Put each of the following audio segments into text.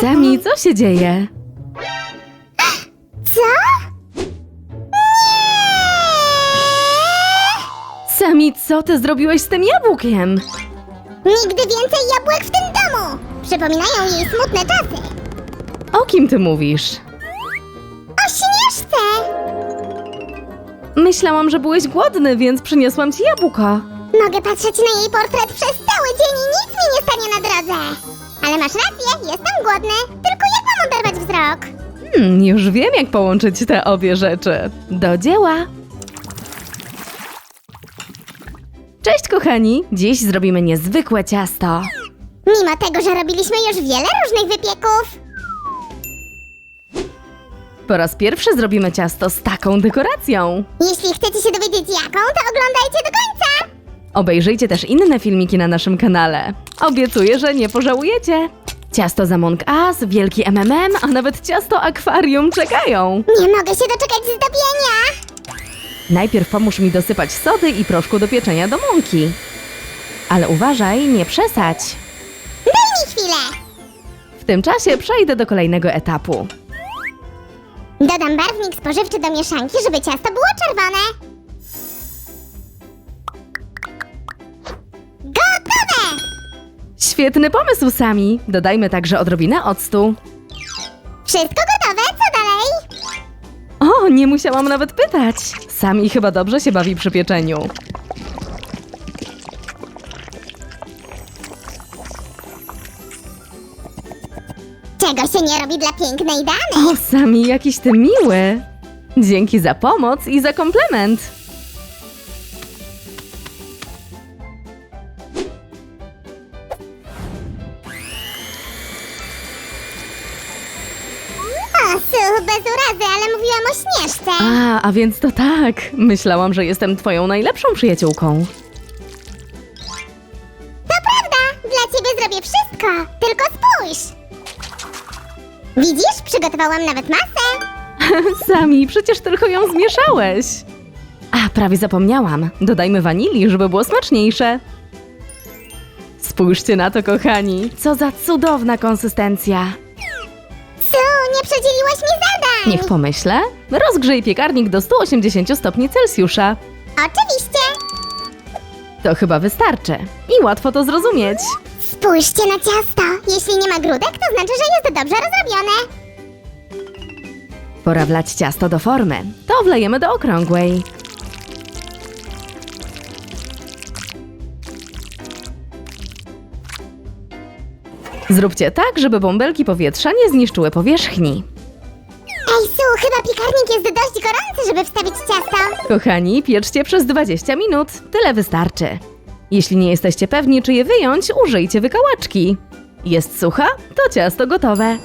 Sami, co się dzieje? Co? Sami, co ty zrobiłeś z tym jabłkiem? Nigdy więcej jabłek w tym domu! Przypominają jej smutne czasy. O kim ty mówisz? Myślałam, że byłeś głodny, więc przyniosłam ci jabłko. Mogę patrzeć na jej portret przez cały dzień i nic mi nie stanie na drodze. Ale masz rację, jestem głodny. Tylko jak mam oderwać wzrok? Hmm, już wiem, jak połączyć te obie rzeczy. Do dzieła! Cześć, kochani! Dziś zrobimy niezwykłe ciasto. Mimo tego, że robiliśmy już wiele różnych wypieków. Po raz pierwszy zrobimy ciasto z taką dekoracją. Jeśli chcecie się dowiedzieć jaką, to oglądajcie do końca. Obejrzyjcie też inne filmiki na naszym kanale. Obiecuję, że nie pożałujecie. Ciasto z Among Us, wielki MMM, a nawet ciasto akwarium czekają. Nie mogę się doczekać zdobienia. Najpierw pomóż mi dosypać sody i proszku do pieczenia do mąki. Ale uważaj, nie przesadź. Daj mi chwilę. W tym czasie przejdę do kolejnego etapu. Dodam barwnik spożywczy do mieszanki, żeby ciasto było czerwone. Gotowe! Świetny pomysł, Sami. Dodajmy także odrobinę octu. Wszystko gotowe, co dalej? O, nie musiałam nawet pytać. Sami chyba dobrze się bawi przy pieczeniu. Czego się nie robi dla pięknej damy? O, Sami, jakiś ty miły. Dzięki za pomoc i za komplement. O, Su, bez urazy, ale mówiłam o Śnieżce. A, a więc to tak. Myślałam, że jestem twoją najlepszą przyjaciółką. To prawda, dla ciebie zrobię wszystko, tylko spójrz. Widzisz, przygotowałam nawet masę. Sami, przecież tylko ją zmieszałeś. A, prawie zapomniałam. Dodajmy wanilii, żeby było smaczniejsze. Spójrzcie na to, kochani. Co za cudowna konsystencja. Su, nie przedzieliłaś mi zadań. Niech pomyślę. Rozgrzej piekarnik do 180 stopni Celsjusza. Oczywiście. To chyba wystarczy. I łatwo to zrozumieć. Spójrzcie na ciasto. Jeśli nie ma grudek, to znaczy, że jest dobrze rozrobione. Pora wlać ciasto do formy. To wlejemy do okrągłej. Zróbcie tak, żeby bąbelki powietrza nie zniszczyły powierzchni. Ej, Su, chyba piekarnik jest dość gorący, żeby wstawić ciasto. Kochani, pieczcie przez 20 minut. Tyle wystarczy. Jeśli nie jesteście pewni, czy je wyjąć, użyjcie wykałaczki. Jest sucha? To ciasto gotowe.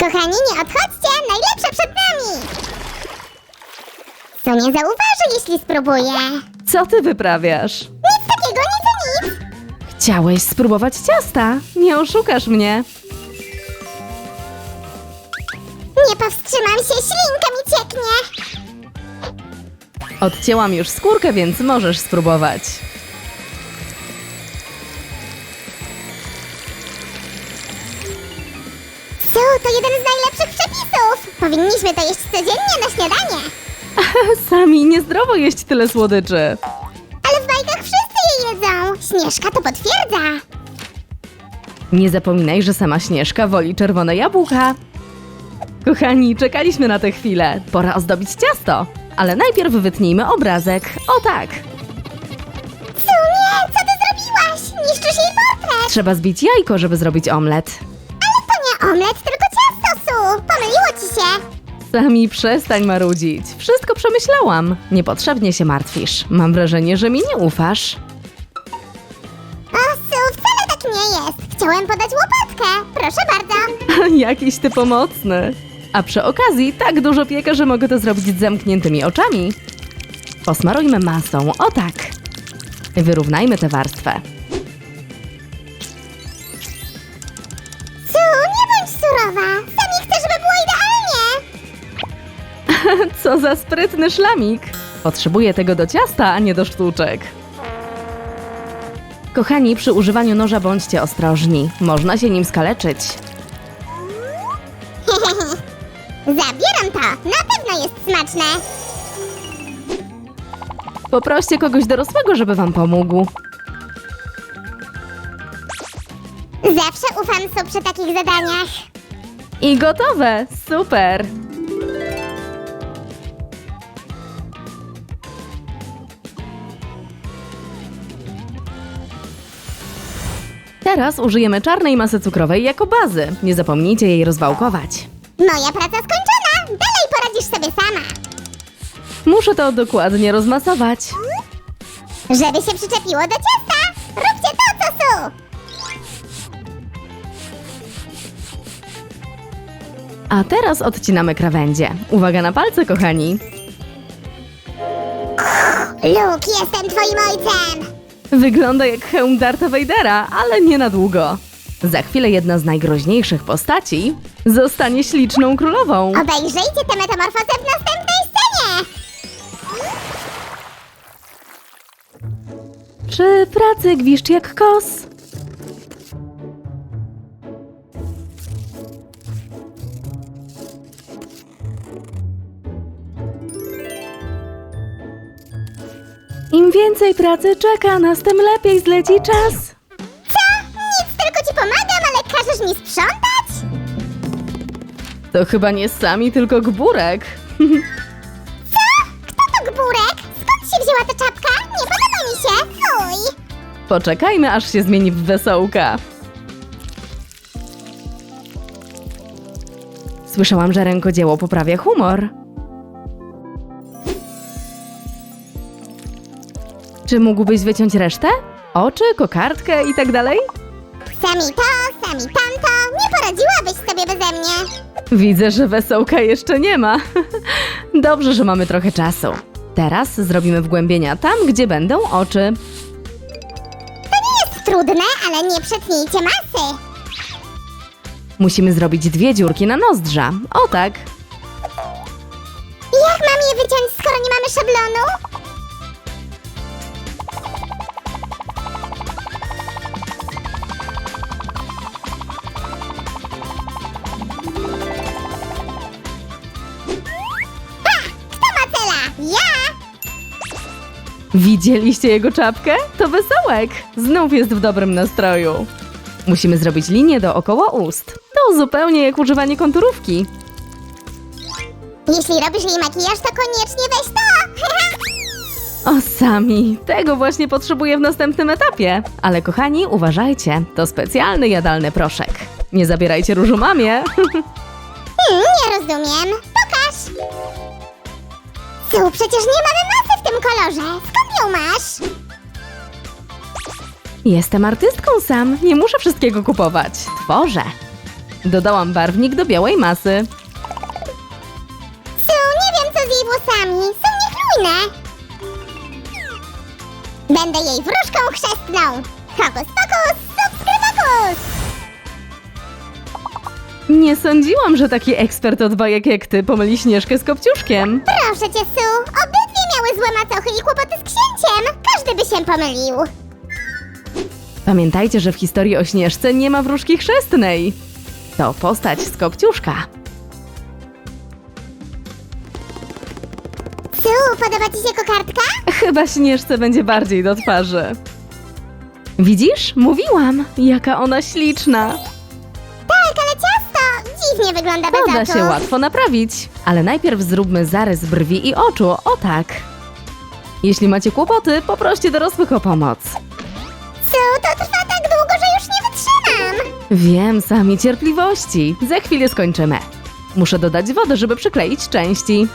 Kochani, nie odchodźcie, najlepsze przed nami. Su nie zauważy, jeśli spróbuję. Co ty wyprawiasz? Nic takiego, nic, nic. Chciałeś spróbować ciasta? Nie oszukasz mnie. Nie powstrzymam się, ślinka mi cieknie. Odcięłam już skórkę, więc możesz spróbować. Powinniśmy to jeść codziennie na śniadanie. Sami niezdrowo jeść tyle słodyczy. Ale w bajkach wszyscy je jedzą. Śnieżka to potwierdza. Nie zapominaj, że sama Śnieżka woli czerwone jabłka. Kochani, czekaliśmy na tę chwilę. Pora ozdobić ciasto. Ale najpierw wytnijmy obrazek. O tak! Su, nie, co ty zrobiłaś? Niszczysz jej portret. Trzeba zbić jajko, żeby zrobić omlet. Ale to nie omlet, tylko Pomyliło ci się. Sami przestań marudzić. Wszystko przemyślałam. Niepotrzebnie się martwisz. Mam wrażenie, że mi nie ufasz. O, Su, wcale tak nie jest. Chciałem podać łopatkę. Proszę bardzo. Jakiś ty pomocny. A przy okazji tak dużo piekę, że mogę to zrobić z zamkniętymi oczami. Posmarujmy masą, o tak. Wyrównajmy tę warstwę. Za sprytny szlamik. Potrzebuję tego do ciasta, a nie do sztuczek. Kochani, przy używaniu noża bądźcie ostrożni. Można się nim skaleczyć. Zabieram to! Na pewno jest smaczne! Poproście kogoś dorosłego, żeby wam pomógł. Zawsze ufam Su przy takich zadaniach. I gotowe! Super! Teraz użyjemy czarnej masy cukrowej jako bazy. Nie zapomnijcie jej rozwałkować. Moja praca skończona! Dalej poradzisz sobie sama! Muszę to dokładnie rozmasować. Żeby się przyczepiło do ciasta! Róbcie to, co Su! A teraz odcinamy krawędzie. Uwaga na palce, kochani. Luke, jestem twoim ojcem! Wygląda jak hełm Darta Vadera, ale nie na długo. Za chwilę jedna z najgroźniejszych postaci zostanie śliczną królową. Obejrzyjcie tę metamorfozę w następnej scenie! Przy pracy gwiszcz jak kos. Im więcej pracy czeka nas, tym lepiej zleci czas. Co? Nic, tylko ci pomagam, ale każesz mi sprzątać? To chyba nie sami, tylko gburek. Co? Kto to gburek? Skąd się wzięła ta czapka? Nie podoba mi się! Fuj! Poczekajmy, aż się zmieni w wesołka. Słyszałam, że rękodzieło poprawia humor. Czy mógłbyś wyciąć resztę? Oczy, kokardkę i tak dalej? Sami to, sami tamto. Nie poradziłabyś sobie beze mnie. Widzę, że wesołka jeszcze nie ma. Dobrze, że mamy trochę czasu. Teraz zrobimy wgłębienia tam, gdzie będą oczy. To nie jest trudne, ale nie przetnijcie masy. Musimy zrobić dwie dziurki na nozdrza. O tak. Jak mam je wyciąć, skoro nie mamy szablonu? Widzieliście jego czapkę? To wesołek! Znów jest w dobrym nastroju. Musimy zrobić linię dookoła ust. To zupełnie jak używanie konturówki. Jeśli robisz jej makijaż, to koniecznie weź to! O sami, tego właśnie potrzebuję w następnym etapie. Ale kochani, uważajcie, to specjalny jadalny proszek. Nie zabierajcie różu mamie. Hmm, nie rozumiem. Pokaż! Su, przecież nie mamy masy w tym kolorze. Skąd ją masz? Jestem artystką sam, nie muszę wszystkiego kupować. Tworzę. Dodałam barwnik do białej masy. Su, nie wiem co z jej włosami. Są niechlujne. Będę jej wróżką chrzestną. Hokus pokus, subskrybokus! Nie sądziłam, że taki ekspert od bajek jak ty pomyli Śnieżkę z Kopciuszkiem. Proszę cię, Su. Obydwie miały złe macochy i kłopoty z księciem. Każdy by się pomylił. Pamiętajcie, że w historii o Śnieżce nie ma wróżki chrzestnej. To postać z Kopciuszka. Su, podoba ci się kokardka? Chyba Śnieżce będzie bardziej do twarzy. Widzisz? Mówiłam, jaka ona śliczna. Dziwnie wygląda bez da oczu. się łatwo naprawić. Ale najpierw zróbmy zarys brwi i oczu, o tak. Jeśli macie kłopoty, poproście dorosłych o pomoc. Su, to trwa tak długo, że już nie wytrzymam. Wiem, sami cierpliwości. Za chwilę skończymy. Muszę dodać wodę, żeby przykleić części.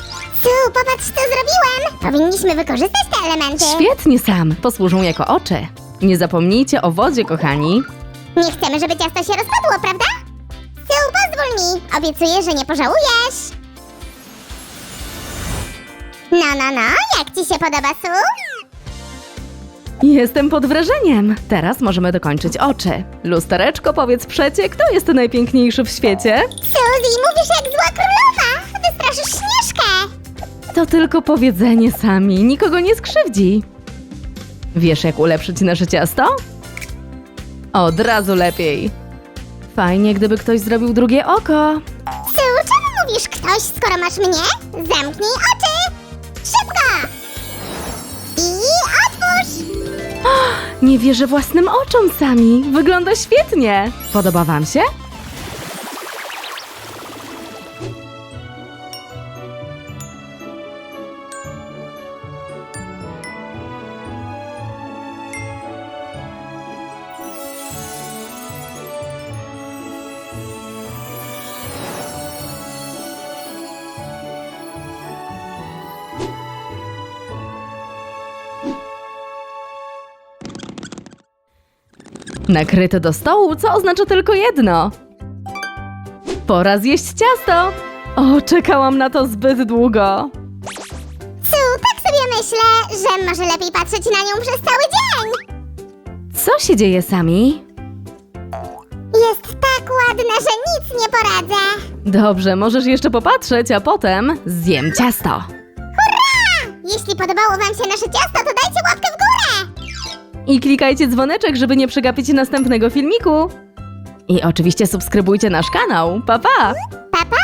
Su, popatrz, co zrobiłem! Powinniśmy wykorzystać te elementy. Świetnie sam, posłużą jako oczy. Nie zapomnijcie o wodzie, kochani. Nie chcemy, żeby ciasto się rozpadło, prawda? Pozwól mi. Obiecuję, że nie pożałujesz. No, no, no, jak ci się podoba, Su? Jestem pod wrażeniem. Teraz możemy dokończyć oczy. Lustereczko, powiedz przecie, kto jest najpiękniejszy w świecie? Suzy, mówisz jak zła królowa! Wystraszysz Śnieżkę! To tylko powiedzenie sami, nikogo nie skrzywdzi. Wiesz, jak ulepszyć nasze ciasto? Od razu lepiej. Fajnie, gdyby ktoś zrobił drugie oko. Su, czemu mówisz ktoś, skoro masz mnie? Zamknij oczy! Szybko! I otwórz! Nie wierzę własnym oczom sami. Wygląda świetnie. Podoba wam się? Nakryte do stołu, co oznacza tylko jedno. Pora zjeść ciasto. O, czekałam na to zbyt długo. Su, tak sobie myślę, że może lepiej patrzeć na nią przez cały dzień. Co się dzieje sami? Jest tak ładna, że nic nie poradzę. Dobrze, możesz jeszcze popatrzeć, a potem zjem ciasto. Hurra! Jeśli podobało wam się nasze ciasto, to dajcie łapkę. I klikajcie dzwoneczek, żeby nie przegapić następnego filmiku. I oczywiście subskrybujcie nasz kanał. Pa pa! Pa, pa!